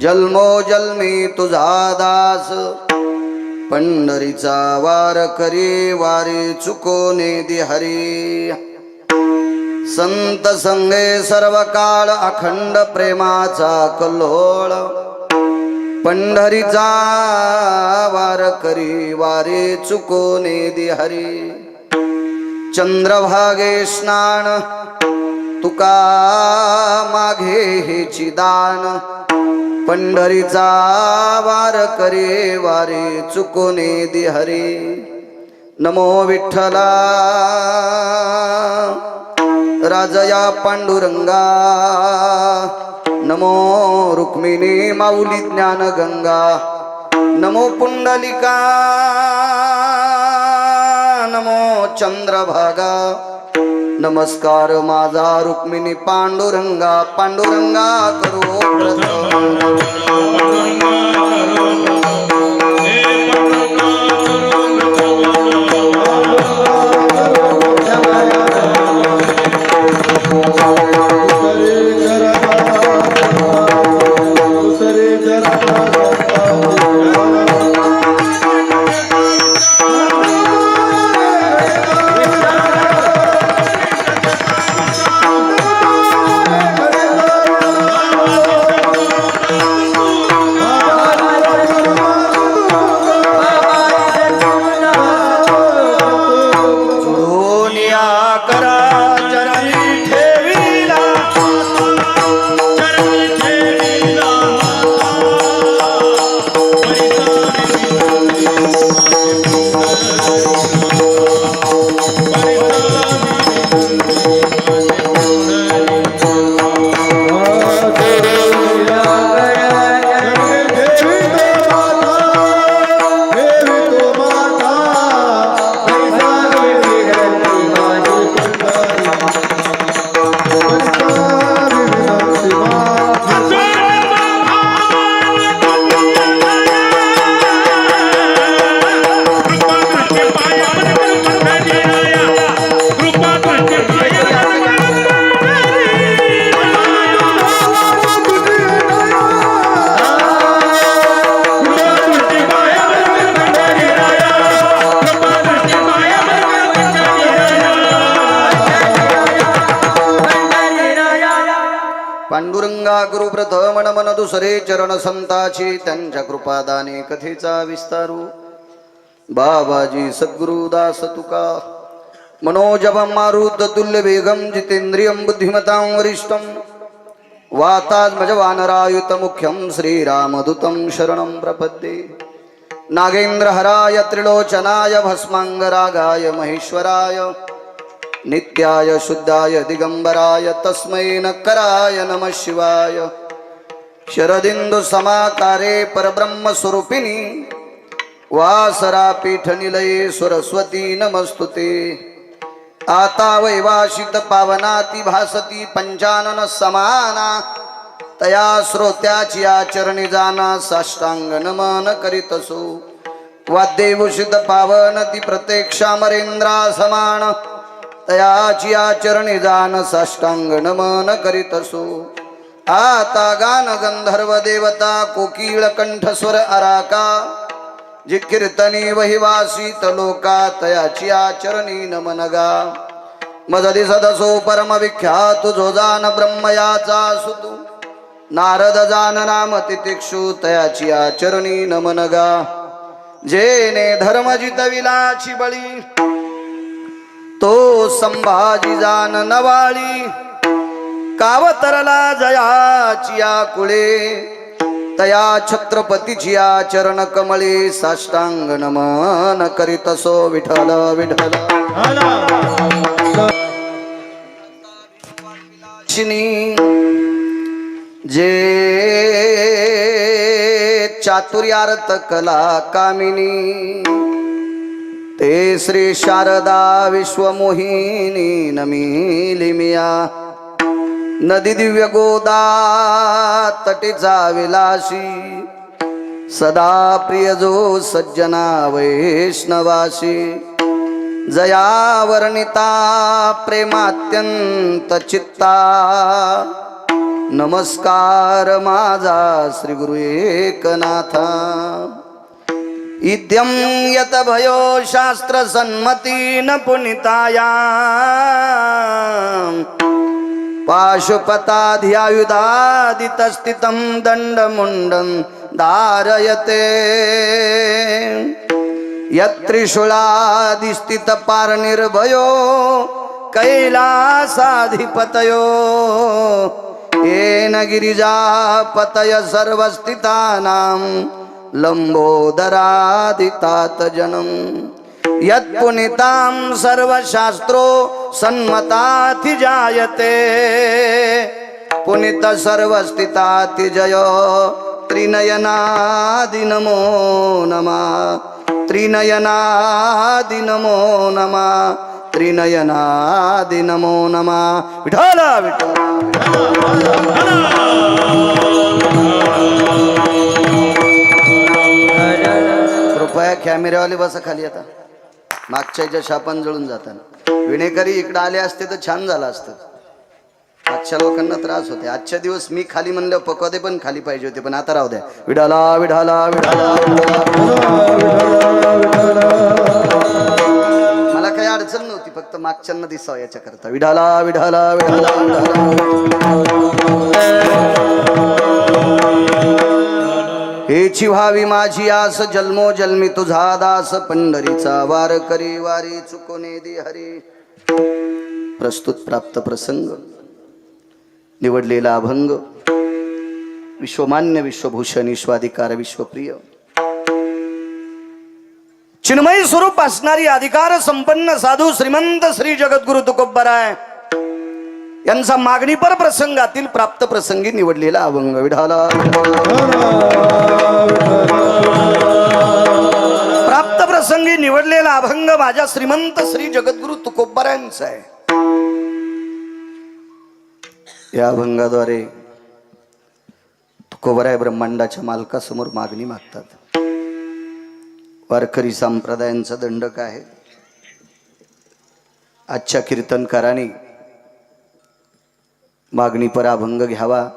जन्मो जन्मी तुझा दास। पंढरीचा वार करी वारी चुकोने हरी संत संगे सर्व काळ अखंड प्रेमाचा कल्लोळ। पंढरीचा वार करी वारे चुकोने हरी चंद्रभागे स्नान तुका माघे हे चिदान. पंढरीचा वार करे वारे चुकोने हरी नमो विठ्ठला. राजया पांडुरंगा. नमो रुक्मिणी माऊली ज्ञान गंगा नमो पुंडलिका. नमो चंद्रभागा. नमस्कार माझा रुक्मिणी पांडुरंगा पांडुरंगा करो पांडुरंगा गुरु प्रथम मन दुसरे चरण संताची त्यांच्या कृपादाने कथेचा विस्तारू. बाबाजी सद्गुरुदास तुका. मनोजवम मारुत तुल्य वेगम जितेंद्रियम बुद्धिमतां वरिष्ठम। वातात्मजवानरायुत मुख्यम श्रीरामदूतं शरणं प्रपद्ये। नागेन्द्रहराय त्रिलोचनाय भस्मांगरागाय महेश्वराय। नित्याय शुद्धाय दिगंबराय तस्मै नकराय नमः शिवाय। शरदिंदु समाकारे परब्रह्मस्वरूपिणी। वासरा पीठनिलये सरस्वती नमस्तुते आता वैवाशित पावनाती भासती पंचानन समाना। तया श्रोत्याची आचरणी जाना साष्टांग नमन करीतसो। वाद्यभूषित पावन ती प्रत्यक्षामरेंद्रा समान। तयाची आचरणी जान साष्टांग नमन करीतसो। आता गान गंधर्व देवता कोकिळ कंठस्वर अराका। जी कीर्तनी वहिवासी तलोका तयाची आचरणी नमनगा. मजली सदसो परम विख्यात जोजान ब्रह्मयाचा सुतू. नारद जान नाम तितिक्षु तयाची आचरणी नमनगा. जेने धर्म जितविलाची बळी तो संभाजी जान नवाळी. कावतरला जयाची कुळे तया छत्रपतीची चरण कमळी साष्टांग नमन करीतसो विठल विठल जे चातुर्यार्थ कला कामिनी ते श्री शारदा विश्वमोहिनी नमिलिमिया नदी दिव्य गोदा तटीचा विलाशी सदा प्रिय जो सज्जना वैष्णवाशी. जया वर्णिता प्रेमात्यंत चित्ता. नमस्कार माझा श्री गुरु एकनाथा. इद्यम यत भयो शास्त्र सन्मती न पुनिताया पाशुपताध्यायुधादितस्थितं दण्डमुण्डं धारयते। यत्त्रिशूलादिस्थितपारनिर्भयो कैलासाधिपतयो। येन गिरिजापतय सर्वस्थितानां लम्बोदरादितातजनम्। यत्पुनितां सर्वशास्त्रो सन्मताधिजायते पुनित सर्वस्थितातिजय त्रिनयनादिनमो नमः। त्रिनयनादिनमो नमः। त्रिनयनादिनमो नमः। विठ्ठल विठ्ठल। कृपया कॅमेऱ्यावाले बसा खाली आता। मागच्या याच्या शापन जळून जाताना. विणेकरी इकडं आले असते तर छान झालं असतं. मागच्या लोकांना त्रास होते आजच्या दिवस मी खाली म्हणलं पकवते पण खाली पाहिजे होते पण आता राहू द्या. विडाला विढाला विढाला मला काही अडचण नव्हती फक्त मागच्यांना दिसावं याच्या करता विढाला विढाला विढाला विढाला हेची व्हावी माझी आस जन्मो जन्मी तुझा दास पंढरीचा वार करी वारी चुकोने दि हरी. प्रस्तुत प्राप्त प्रसंग निवडलेला अभंग विश्वमान्य विश्वभूषण विश्वाधिकार विश्वप्रिय. चिन्मय स्वरूप असणारी अधिकार संपन्न साधू श्रीमंत श्री जगद्गुरु तुकोबराय यांचा मागणीपर प्रसंगातील प्राप्त प्रसंगी निवडलेला अभंग विढाला प्राप्त प्रसंगी निवडलेला अभंग माझ्या श्रीमंत श्री जगद्गुरु तुकोबरायांचा आहे. या अभंगाद्वारे तुकोबराय ब्रह्मांडाच्या मालकासमोर मागणी मागतात. वारकरी संप्रदायांचा दंडक आहे. आजच्या कीर्तनकाराने मागणी पराभंग घ्यावा.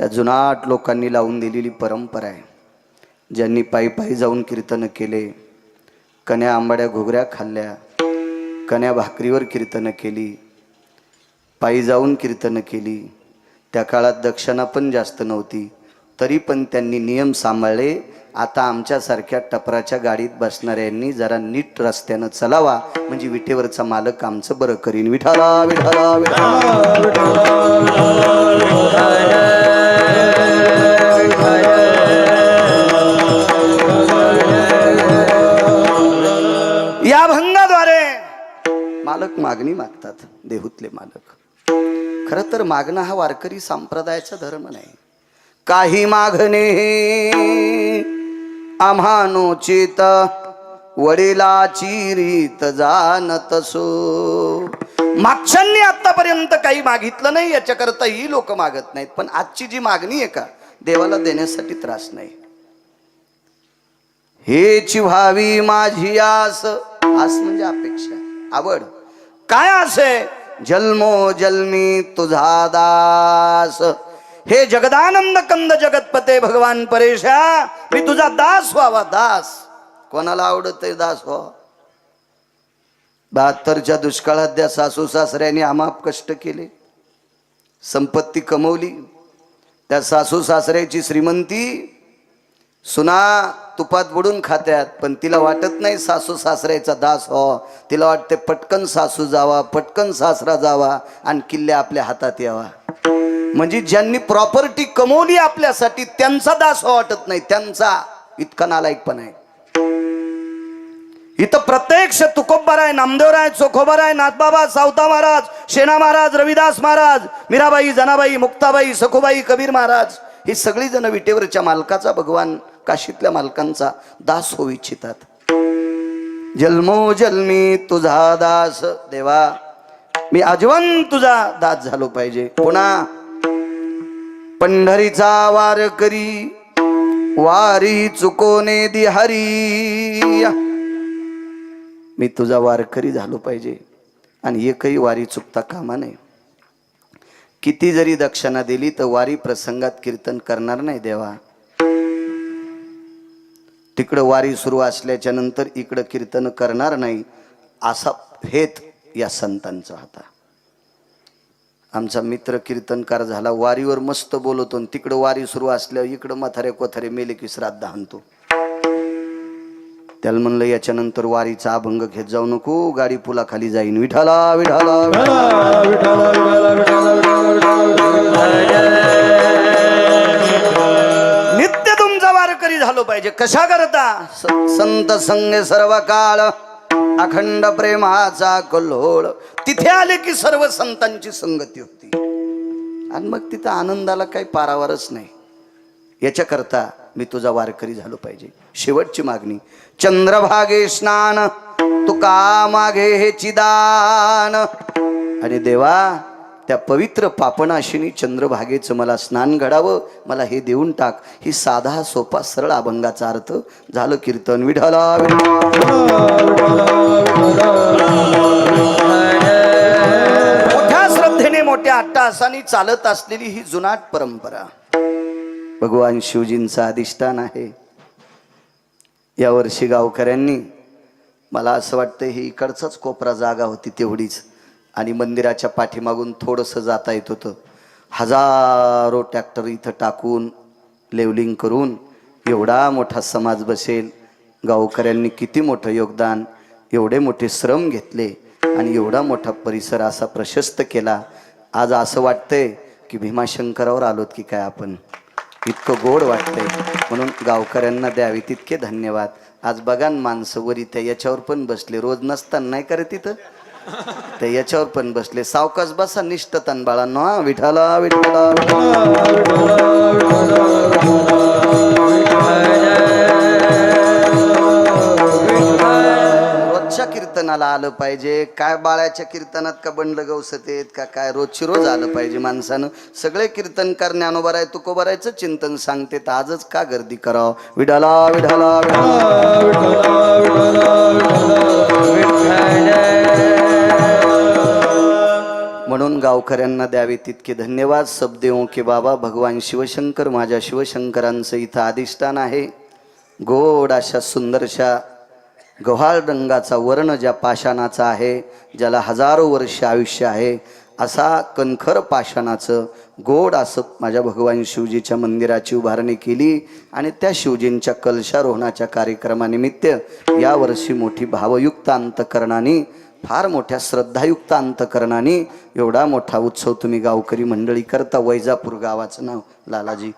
या जुनाट लोकांनी लावून दिलेली परंपरा आहे. ज्यांनी पायी पायी जाऊन कीर्तन केले कन्या आंबाड्या घोगऱ्या खाल्ल्या कन्या भाकरीवर कीर्तनं केली पायी जाऊन कीर्तनं केली त्या काळात दक्षिणा पण जास्त नव्हती. तरी पण त्यांनी नियम सांभाळले. आता आमच्यासारख्या टपराच्या गाडीत बसणाऱ्यांनी जरा नीट रस्त्यानं चलावा. म्हणजे विटेवरचा मालक आमचं बरं करीन. विठाला विठाला विठाला या भंगाद्वारे. मालक मागणी मागतात. देहूतले मालक. खर तर मागणं हा वारकरी संप्रदायाचा धर्म नाही. काही मागणे आम्हानोचित वडिलाची रीत जाणत सो मागच्यांनी आतापर्यंत काही मागितलं नाही याच्याकरता ही लोक मागत नाहीत. पण आजची जी मागणी आहे का देवाला देण्यासाठी त्रास नाही. हेची व्हावी माझी आस. आस म्हणजे अपेक्षा. आवड. काय असे जन्मो जन्मी तुझा दास. हे जगदानंद कंद जगतपते भगवान परेशा. मी तुझा दास व्हावा दास. कोणाला आवडत दास हो बहात्तरच्या दुष्काळात त्या सासू सासऱ्याने आमाप कष्ट केले. संपत्ती कमवली. त्या सासू सासऱ्याची श्रीमंती सुना तुपात बुडून खात्यात पण तिला वाटत नाही सासू सासऱ्याचा दास हो तिला वाटते पटकन सासू जावा पटकन सासरा जावा आणि किल्ले आपल्या हातात यावा. म्हणजे ज्यांनी प्रॉपर्टी कमवली आपल्यासाठी त्यांचा दास वाटत नाही. त्यांचा इतका नालायक पण आहे. इथं प्रत्यक्ष तुकोबराय नामदेवराय चोखोबराय नाथबाबा सावता महाराज शेणा महाराज रविदास महाराज मीराबाई जनाबाई मुक्ताबाई सखुबाई कबीर महाराज हे सगळी जण विटेवरच्या मालकाचा भगवान काशीतल्या मालकांचा दास होऊ इच्छितात. जन्मो जन्मी तुझा दास देवा मी आजीवन तुझा दास झालो पाहिजे. पुन्हा पंढरीचा वार करी वारी चुकोने दिहारी मी तुझा वारकरी झालो पाहिजे आणि एकही वारी चुकता कामा नये. किती जरी दक्षिणा दिली तर वारी प्रसंगात कीर्तन करणार नाही देवा. तिकडं वारी सुरू असल्याच्या नंतर इकडं कीर्तन करणार नाही असा हेत या संतांचा होता. आमचा मित्र कीर्तनकार झाला वारीवर मस्त बोलवतो आणि तिकडं वारी सुरू असल्यावर इकडं म्हातारे कोथारे मेले की श्राद्ध आणतो त्याला म्हणलं याच्यानंतर वारीचा अभंग घेत जाऊ नको गाडी पुलाखाली जाईन. विठाला विठाला विठाला. नित्य तुमचा वारकरी झालो पाहिजे. कशा करता संत संग सर्व काळ अखंड प्रेमाचा कल्लोळ. तिथे आले की सर्व संतांची संगती होती. आणि मग तिथं आनंदाला काही पारावरच नाही. याच्याकरता मी तुझा वारकरी झालो पाहिजे. शेवटची मागणी चंद्रभागे स्नान तुका मागे हे चिदान. आणि देवा त्या पवित्र पापनाशिनी चंद्रभागेचं मला स्नान घडावं मला हे देऊन टाक. ही साधा सोपा सरळ अभंगाचा अर्थ झालं कीर्तन. विढाला मोठ्या श्रद्धेने मोठ्या अट्टासाने चालत असलेली ही जुनाट परंपरा. भगवान शिवजींचं अधिष्ठान आहे. यावर्षी गावकऱ्यांनी मला असं वाटतं ही इकडचाच कोपरा जागा होती तेवढीच. आणि मंदिराच्या पाठीमागून थोडंसं जाता येत होतं. हजारो ट्रॅक्टर इथं टाकून लेवलिंग करून एवढा मोठा समाज बसेल. गावकऱ्यांनी किती मोठं योगदान एवढे मोठे श्रम घेतले आणि एवढा मोठा परिसर असा प्रशस्त केला. आज असं वाटतंय की भीमाशंकरावर आलोत की काय आपण. इतकं गोड वाटतंय. म्हणून गावकऱ्यांना द्यावे तितके धन्यवाद. आज बघा न माणसं वर इथे याच्यावर पण बसले. रोज नसताना नाही करे तिथं तर याच्यावर पण बसले. सावकाश बसा निष्ठ तन बाळांनो हा विठाला विठाला रोजच्या कीर्तनाला आलं पाहिजे. काय बाळाच्या कीर्तनात का बंडलं गवसतेत का काय रोजची रोज आलं पाहिजे माणसानं. सगळे कीर्तनकार ज्ञानोबा आहे तुकोबरायचं चिंतन सांगते. तर आजच का गर्दी करावं? विठाला विठाला म्हणून गावकऱ्यांना द्यावे तितके धन्यवाद. सबदेव की बाबा भगवान शिवशंकर माझ्या शिवशंकरांचं इथं अधिष्ठान आहे. गोड अशा सुंदरशा गव्हाळ रंगाचा वर्ण ज्या पाषाणाचा आहे ज्याला हजारो वर्ष आयुष्य आहे असा कणखर पाषाणाचं गोड असं माझ्या भगवान शिवजीच्या मंदिराची उभारणी केली आणि त्या शिवजींच्या कलशारोहणाच्या कार्यक्रमानिमित्त यावर्षी मोठी भावयुक्त अंतकरणाने फार मोठ्या श्रद्धायुक्त अंतकरणाने एवढा मोठा उत्सव तुम्ही गावकरी मंडळी करता. वैजापूर गावाचं नाव लालाजी.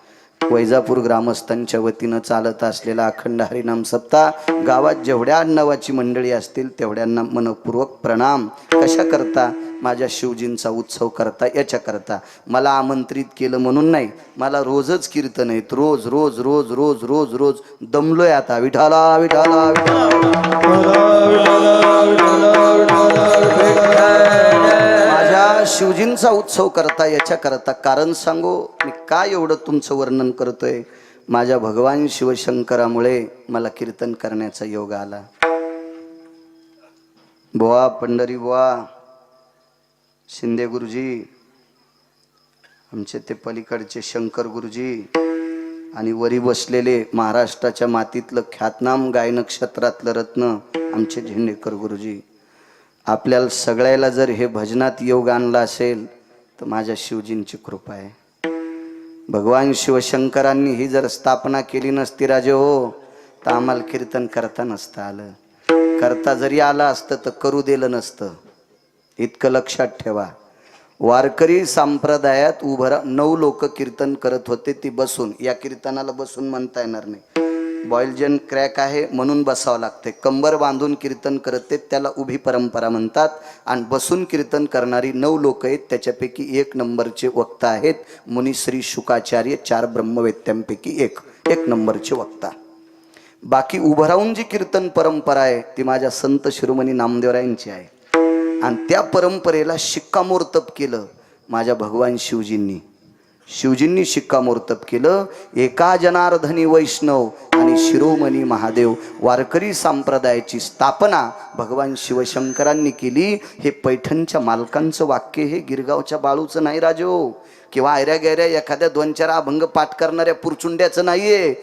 वैजापूर ग्रामस्थांच्या वतीनं चालत असलेला अखंड हरिनाम सप्ताह गावात जेवढ्या नावाची मंडळी असतील तेवढ्यांना मनपूर्वक प्रणाम. कशा करता माझ्या शिवजींचा उत्सव करता याच्या करता. मला आमंत्रित केलं म्हणून नाही मला रोजच कीर्तन आहेत. रोज रोज रोज रोज रोज रोज. दमलोय आता. विठाला विठाला माझ्या शिवजींचा उत्सव करता याच्या करता. कारण सांगू मी काय एवढं तुमचं वर्णन करतोय? माझ्या भगवान शिवशंकरामुळे मला कीर्तन करण्याचा योग आला. बुवा पंढरी बुवा. शिंदे गुरुजी आमचे ते पलीकडचे शंकर गुरुजी आणि वरी बसलेले महाराष्ट्राच्या मातीतलं ख्यातनाम गायनक्षत्रातलं रत्न आमचे झेंडेकर गुरुजी. आपल्याला सगळ्याला जर हे भजनात योग आणला असेल तर माझ्या शिवजींची कृपा आहे. भगवान शिवशंकरांनी ही जर स्थापना केली नसती राजे हो तर आम्हाला कीर्तन करता नसतं आलं. करता जरी आलं असतं तर करू दिलं नसतं. इतकं लक्षात ठेवा. वारकरी संप्रदायात उभं नऊ लोक कीर्तन करत होते ती बसून. या कीर्तनाला बसून म्हणता येणार नाही. बॉयलजन क्रॅक आहे म्हणून बसावं लागते कंबर बांधून कीर्तन करत ते त्याला उभी परंपरा म्हणतात. आणि बसून कीर्तन करणारी नऊ लोक आहेत त्याच्यापैकी एक नंबरचे वक्ता आहेत. मुनिश्री शुकाचार्य चार ब्रह्मवेत्यांपैकी एक. एक नंबरचे वक्ता. बाकी उभं राहून जी कीर्तन परंपरा आहे ती माझ्या संत शिरोमणी नामदेवरायांची आहे. आणि त्या परंपरेला शिक्कामोर्तब केलं माझ्या भगवान शिवजींनी. शिवजींनी शिक्कामोर्तब केलं. एका जनार्दनी वैष्णव आणि शिरोमणी महादेव वारकरी संप्रदायाची स्थापना भगवान शिवशंकरांनी केली. हे पैठणच्या मालकांचं वाक्य हे गिरगावच्या बाळूचं नाही राजो. किंवा आयऱ्या गैऱ्या एखाद्या दोन चार अभंग पाठ करणाऱ्या पुरचुंड्याचं नाहीये.